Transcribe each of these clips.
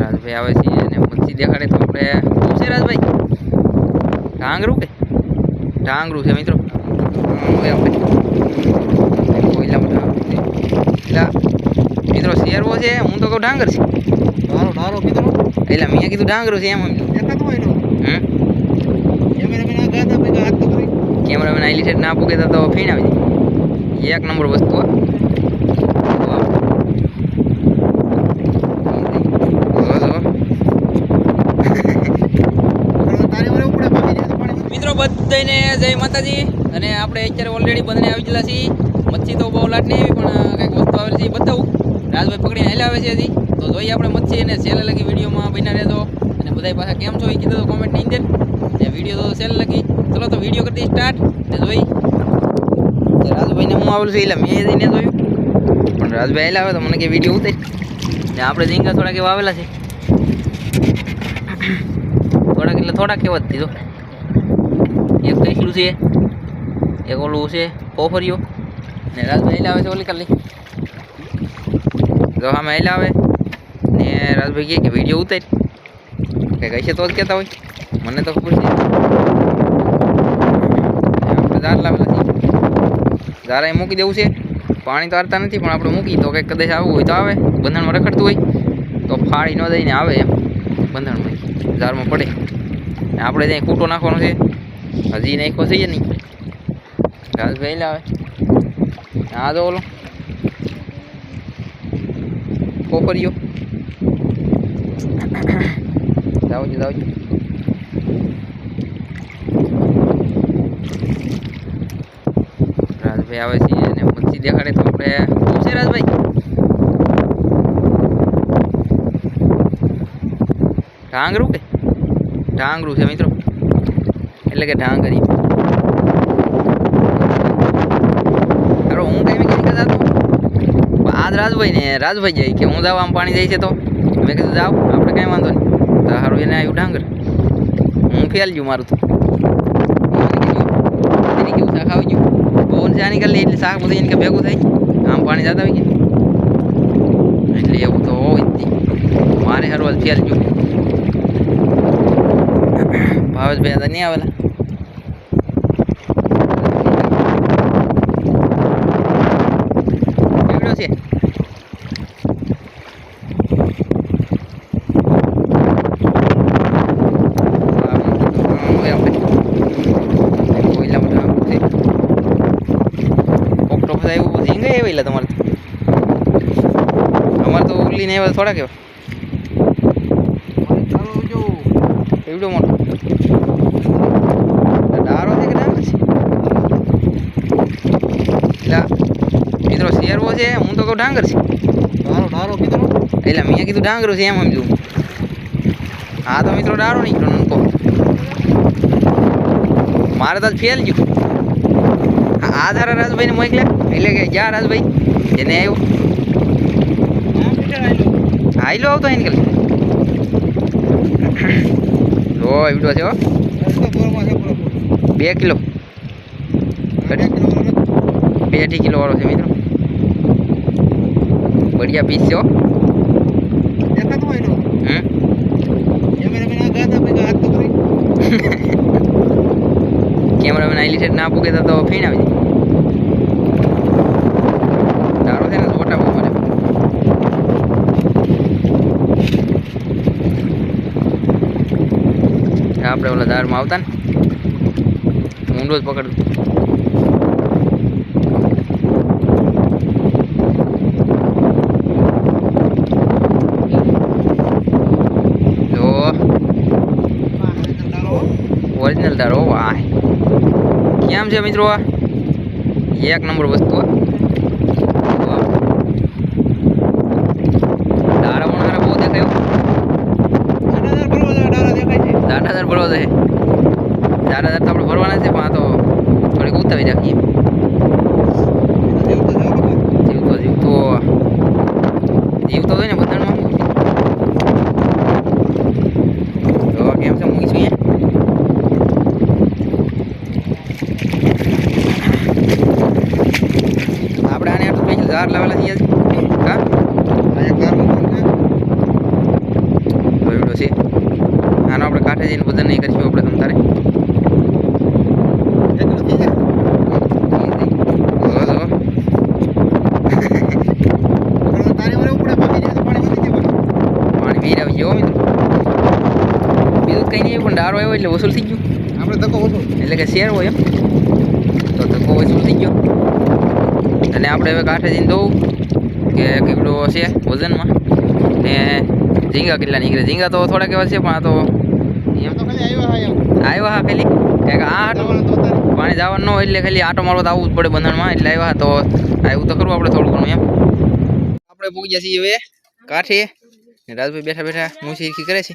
રાજભાઈ આવે છે અને મચ્છી દેખાડે તો આપણે શું છે રાજભાઈ? ઢાંગરું કે? ઢાંગરું છે મિત્રો. મિત્રો શેરવો છે હું તો કહું ડાંગર છે. ધારો ધારો કીધું એટલે મેં કીધું ડાંગરું છે એમ કેમેરામેન આઈલી સેટ ના પૂકે તો ફીણ આવી જાય. એક નંબર વસ્તુ હો. જો, જો. તારે વરે ઉપડે ભાગી જાય તો પાણી મિત્રો બધાને જય માતાજી. અને આપણે અત્યારે ઓલરેડી બંને આવી ગયેલા છીએ. મચ્છી તો બહુ લાટ નહીં પણ કંઈક વસ્તુ આવેલી છે બતાવું. રાજભાઈ પકડીને હેલા આવે છે હજી. તો જોઈએ આપણે મચ્છી અને સેલ લગી વિડીયોમાં બન્યા રહેતો અને બધા પાછા કેમ છો એ કીધું તો કોમેન્ટની અંદર. ને વીડિયો તો સેલ લગી. ચલો તો વીડિયો કરી સ્ટાર્ટ ને જોઈ. રાજભાઈને હું આવેલું છું, એટલે મેં જઈને જોયું. પણ રાજભાઈ હેલા આવે તો મને કે વીડિયો ઉતરી. ને આપણે ઝીંગા થોડાક એવા આવેલા છે. થોડાક એટલે થોડાક એવા જ દીધો એક કઈકલું છે, એક ઓલું છે પોફરિયો ને રાજભાઈ હેલા આવે છે ઓલી કાલી તો આમાં હેલા આવે. ને રાજભાઈ કહે કે વીડિયો ઉતાર. કે કઈ છે તો જ કહેતા હોય. મને તો ખબર છે. આપણે ઝાર લાવેલા છે ઝારા એ મૂકી દેવું છે. પાણી તો હારતા નથી, પણ આપણે મૂકી તો કંઈક કદાચ આવવું હોય તો આવે. બંધણમાં રખડતું હોય. તો ફાળી ન દઈને આવે એમ. બંધણમાં ઝારમાં પડે. આપણે ત્યાં કૂટો નાખવાનો છે. હજી નાખ્યો છે નહીં. રાજભાઈ લાવે. હા તો ઓલો. પોપરિયો જાવજો જાવજો રાજભાઈ આવે છે અને મચ્છી દેખાડે તો આપણે શું છે રાજભાઈ? ઢાંગરું કે? ઢાંગરું છે મિત્રો. એટલે કે ઢાંગરી અરે હું કઈ મેં કરતા હતો આજ રાજભાઈ ને રાજભાઈ જાય કે હું જાઉં આમ પાણી જાય છે તો? મેં કીધું જાવ, આપણે કાંઈ વાંધો નહીં. તો સારું એને આવ્યું ડાંગર હું ફેલ ગયું મારું તો. કેવું શાક આવી ગયું. પવન ચા નીકળી એટલે શાક બધું એને કે ભેગું થાય આમ પાણી જતા આવી ગયા એટલે એવું તો હોય જ. મારે હરવાલ ફેલ ગયું. ભાવેશભાઈ હતા, નહીં આવેલા? છે. તમારે અમારે તો ઉલ્લી ને એવા થોડા કેવા એવડો મોટો. ડારો છે કે ના છે? એટલે છે હું તો કહું ડાંગર છે. કીધું. એટલે મેં કીધું ડાંગરું છે એમ સમજું હા તો મિત્રો ડાળો નીકળ્યો નનકો મારે તો ફેલ ગયું. આ- ધારા રાજભાઈને મોકલ્યા એટલે કે જ્યાં રાજભાઈ એને આવ્યો હાઈલો આવતો એને કાલે જો એવડો છે બે કિલો. બે અઢી કિલો વાળો છે મિત્રો. બઢિયા પીસ છે હો. દેખાતું હોય ને હમ કેમેરામેન આ ગાતા ભાઈ હાથ તો કરી કેમેરામેન આઈલી સેટ ના પૂકે તો ફીણ આવી તારો છે ને મોટા બહુ મને આપણે ઓલા દારમાં આવતા ને. ઊંડો જ પકડ જો ઓરિજિનલ તારો વાહ. કેમ છે મિત્રો આ? એક નંબર વસ્તુ આ વાહ. દાડા બહુ દેખાયો દાડા દર ભરવા દે. દાડા તો આપણે ભરવાના છે પણ આ તો થોડીક ઉતાવી રાખીએ જીવતો જીવતો જીવતો હોય ને બધામાં તો કેમ છે મૂકીશું અહીંયા આપણે આને આટલું અહીંયા ઝાર અહીંયા છીએ મૂકવાનું છે. આનો આપણે કાંઠે જઈને વજન નહીં કરીશું આપણે તમ તારે. તારી બીજું કંઈ નહીં પણ ડારો આવ્યો એટલે વસૂલ થઈ ગયું. આપણે તકો એટલે કે શેર હોય એમ તો ધક્કો વસૂલ થઈ ગયો અને આપણે હવે કાંઠે જઈને જોવું કે કેટલું છે વજનમાં. ને ઝીંગા કેટલા નીકળે? ઝીંગા તો થોડાક એવા છે પણ આ તો તો આવ્યા હા ખાલી કંઈક આ આટો તો પાણી જવાનું ન હોય એટલે ખાલી આટો મારવા તો આવવું જ પડે બંધનમાં એટલે આવ્યા તો આવ્યું તો કરવું આપણે થોડું ઘણું એમ. આપણે પૂગી ગયા છીએ હવે કાંઠે. રાજભાઈ બેઠા બેઠા મૂછી ઈરખી કરે છે.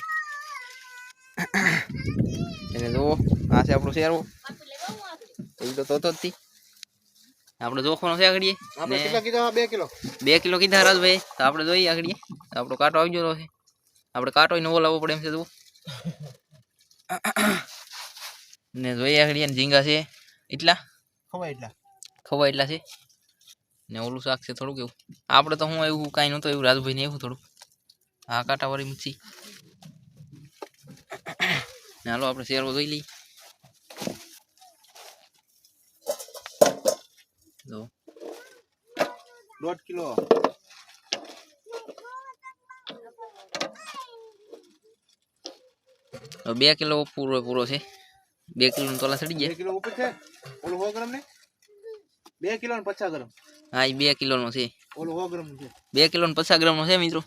એટલે જુઓ આ છે આપણું શેરવું. એ તો તોતો જ આપણે જોખવાનો છે આગળ આપણે કેટલા કીધા? બે કિલો. બે કિલો કીધા રાજભાઈ તો આપણે જોઈએ આગળ આપણો કાંટો આવી ગયો છે. આપણે કાંટો નવો લાવવો પડે એમ છે જુઓ. ને જોઈએ આગળ ને ઝીંગા છે. એટલા? ખવાય એટલા. ખવા એટલા છે? ને ઓલું શાક છે થોડુંક એવું. આપણે તો હું એવું કાંઈ નહોતું એવું રાજભાઈ ને એવું થોડુંક. હા કાંટાવાળી મચ્છી. ને હાલો આપણે શેરવો જોઈ લઈએ. દોઢ કિલો. હવે બે કિલો પૂરો પૂરો છે. બે કિલો તોલા બે ગયા. કિલો ઉપર છે? ઓલું ગ્રામ ને? બે કિલો ને પચાસ ગ્રામ. હા એ બે કિલોનો છે. ઓલું સો ગ્રામ છે. બે કિલો ને પચાસ ગ્રામનો છે મિત્રો.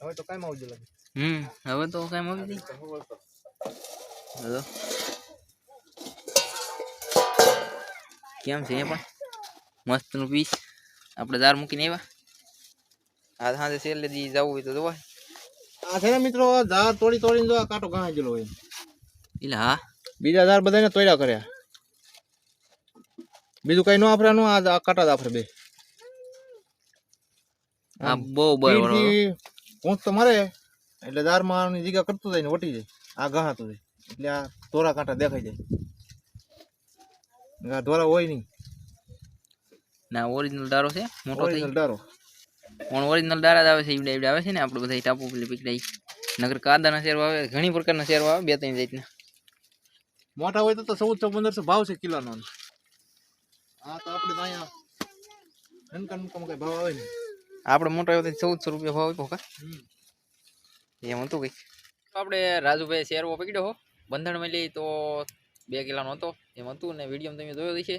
હવે તો કામ આવજો લાગે. હમ હવે તો કાંઈ મળી નહીં. હવે કેમ છે એ પણ? મસ્તનું પીસ. આપણે દાર મૂકીને આવ્યા. આ સાંજે સેલ દી જવું હોય તો જોવાય આ છે મિત્રો ઝાડ તોડી તોડીને જો કાંટો ઘણા ગયેલો હોય. એટલે હા. બીજા ઝાડ બધાને તોડ્યા કર્યા. બીજું કઈ ન આફરાનું આ આ કાંટા જ આફરે બે. હા બહુ બરાબર પહોંચ તો મારે. એટલે દારમાં જગ્યા કરતું જાય ને વટી જાય. આ ગહાતું જાય. એટલે આ ધોરા કાંટા દેખાઈ જાય. ધોરા હોય નહીં. ના ઓરિજિનલ દારો છે મોટો થઈ ઓરિજિનલ દારો પણ ઓરિજિનલ દારા જ આવે છે ઈવડે ઈવડે આવે છે ને આપણે બધા ટાપુ પેલી પીકડાઈ નગર કાદાના શેરવા આવે ઘણી પ્રકારના શેરવા આવે બે ત્રણ જાતના. મોટા હોય તો તો ચૌદસો પંદરસો ભાવ છે કિલોનો. આ તો આપણે અહીંયા નનકા નનકામાં કઈ ભાવ આવે ને આપણે મોટા હોય તો ચૌદસો રૂપિયા ભાવ આપ્યો કા એમ હતું કંઈક. આપણે રાજુભાઈ શેરવો પકડ્યો હો. બંધણમાં લઈ તો બે કિલોનો હતો એમ હતું ને વીડિયો તમે જોયો છે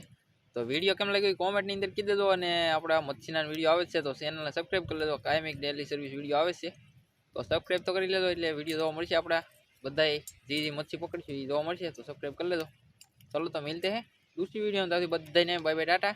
તો વીડિયો કેમ લાગ્યો કોમેન્ટની અંદર કીધી દેજો અને આપણા મચ્છીના વીડિયો આવે છે તો ચેનલને સબસ્ક્રાઈબ કરી લેજો. કાયમ એક ડેલી સર્વિસ વીડિયો આવે છે. તો સબસ્ક્રાઈબ તો કરી લેજો એટલે વીડિયો જોવા મળશે આપણા બધાએ. જે જે મચ્છી પકડીશું એ જોવા મળશે તો સબસ્ક્રાઈબ કરી લેજો. ચલો તો મિલતે હે. દૂસરી વીડિયો ત્યાંથી બધાને. Bye bye tata.